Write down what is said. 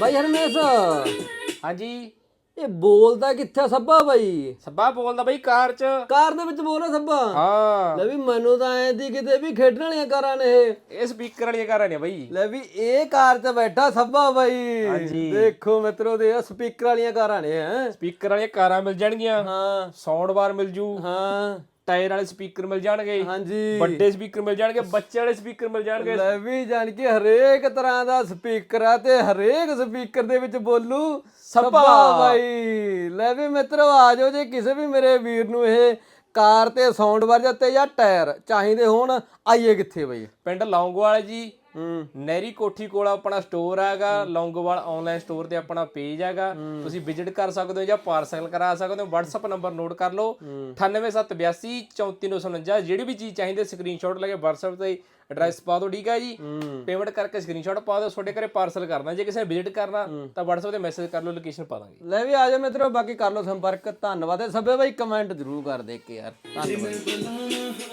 ਬਾਈ ਹਰਮੇਸ਼। ਹਾਂਜੀ। ਇਹ ਬੋਲਦਾ ਕਿੱਥੇ ਸੱਬਾ ਬਾਈ? ਸੱਬਾ ਬੋਲਦਾ ਬਈ ਕਾਰ ਚ। ਕਾਰ ਦੇ ਵਿੱਚ ਬੋਲਦਾ ਸੱਬਾ ਹਾਂ। ਲੈ ਵੀ ਮੈਨੂੰ ਤਾਂ ਐ ਦੀ ਕਿਤੇ ਵੀ ਖੇਡਣ ਵਾਲੀਆਂ ਕਾਰਾਂ ਨੇ ਇਹ। ਇਹ ਸਪੀਕਰ ਵਾਲੀਆਂ ਕਾਰਾਂ ਨੇ ਬਈ। ਲੈ ਵੀ ਇਹ ਕਾਰ 'ਚ ਬੈਠਾ ਸੱਬਾ ਬਾਈ। ਹਾਂਜੀ। ਦੇਖੋ ਮਿੱਤਰੋ ਦੇ ਸਪੀਕਰ ਵਾਲੀਆਂ ਕਾਰਾਂ ਨੇ ਹੈ। ਸਪੀਕਰ ਵਾਲੀਆਂ ਕਾਰਾਂ ਮਿਲ ਜਾਣਗੀਆਂ। ਹਾਂ। ਸਾਊਂਡ ਬਾਰ ਮਿਲ ਜੂ। ਹਾਂ। ਟਾਇਰ ਵਾਲੇ ਸਪੀਕਰ ਮਿਲ ਜਾਣਗੇ ਹਾਂਜੀ। ਵੱਡੇ ਸਪੀਕਰ ਮਿਲ ਜਾਣਗੇ ਬੱਚੇ ਵਾਲੇ ਸਪੀਕਰ ਮਿਲ ਜਾਣਗੇ। ਲੈ ਵੀ ਜਾਣ ਕੇ ਹਰੇਕ ਤਰ੍ਹਾਂ ਦਾ ਸਪੀਕਰ ਆ ਤੇ ਹਰੇਕ ਸਪੀਕਰ ਦੇ ਵਿੱਚ ਬੋਲੂ ਸੱਬਾ ਬਾਈ। ਲੈ ਵੀ ਮਿੱਤਰੋ ਆ ਜਾਓ ਜੇ ਕਿਸੇ ਵੀ ਮੇਰੇ ਵੀਰ ਨੂੰ ਇਹ ਕਾਰ ਤੇ ਸਾਊਂਡ ਬਾਰ ਤੇ ਜਾਂ ਟਾਇਰ ਚਾਹੀਦੇ ਹੋਣ ਆਈਏ ਕਿੱਥੇ ਬਈ? ਪਿੰਡ ਲੌਂਗੋਵਾਲ ਜੀ ਨਹਿਰੀ ਕੋਠੀ ਕੋਲ ਆਪਣਾ ਸਟੋਰ ਹੈਗਾ ਲੌਂਗੋਵਾਲ ਆਨਲਾਈਨ ਸਟੋਰ ਤੇ ਆਪਣਾ ਪੇਜ ਹੈਗਾ। ਤੁਸੀਂ ਵਿਜ਼ਿਟ ਕਰ ਸਕਦੇ ਹੋ ਜਾਂ ਪਾਰਸਲ ਕਰਾ ਸਕਦੇ ਹੋ। WhatsApp ਨੰਬਰ ਨੋਟ ਕਰ ਲਓ। 98782 34949 ਜਿਹੜੀ ਵੀ ਚੀਜ਼ ਚਾਹੀਦੀ ਸਕਰੀਨਸ਼ਾਟ ਲੈ ਕੇ WhatsApp ਤੇ ਐਡਰੈਸ ਪਾ ਦਿਓ ਠੀਕ ਹੈ ਜੀ? ਪੇਮੈਂਟ ਕਰਕੇ ਸਕਰੀਨਸ਼ਾਟ ਪਾ ਦਿਓ ਤੁਹਾਡੇ ਘਰੇ ਪਾਰਸਲ ਕਰਨਾ। ਜੇ ਕਿਸੇ ਨੇ ਵਿਜ਼ਿਟ ਕਰਨਾ ਤਾਂ WhatsApp ਤੇ ਮੈਸੇਜ ਕਰ ਲਓ ਲੋਕੇਸ਼ਨ ਪਾ ਦਾਂਗੇ। ਲੈ ਵੀ ਆ ਜਾਓ ਮਿੱਤਰੋ ਬਾਕੀ ਕਰ ਲਓ ਸੰਪਰਕ। ਧੰਨਵਾਦ ਹੈ ਸਭੇ ਬਾਈ ਕਮੈਂਟ ਜ਼ਰੂਰ ਕਰ ਦੇ ਕੇ ਯਾਰ। ਧੰਨਵਾਦ।